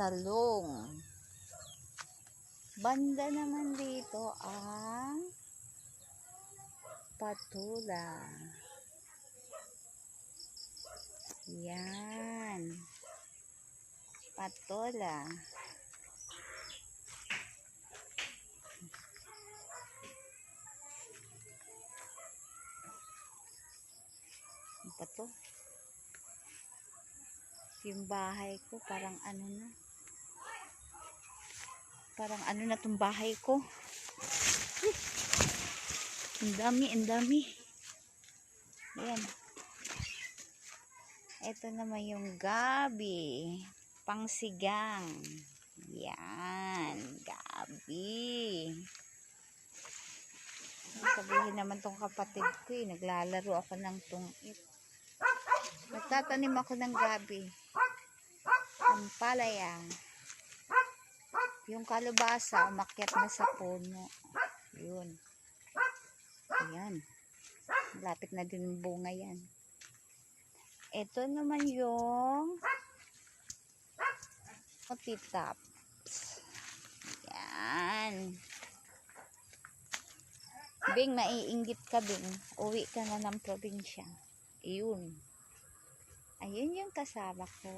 talong. Banda naman dito ang patula. Yan. Patola. Ano pa to? Yung bahay ko, parang ano na. Parang ano na tong bahay ko. Ang dami, ang dami. Ayan. Ito naman yung gabi. Pangsigang. Yan. Gabi. Sabihin naman tong kapatid ko eh. Naglalaro ako ng tungit. Nagtatanim ako ng gabi. Ang palaya. Yung kalabasa, umakyat na sa puno. Yun. Ayan. Lapit na din yung bunga yan. Ito naman yung potitaps. Yan. Bing, naiinggit ka, Bing. Uwi ka na ng probinsya. Iyon. Ayun yung kasama ko.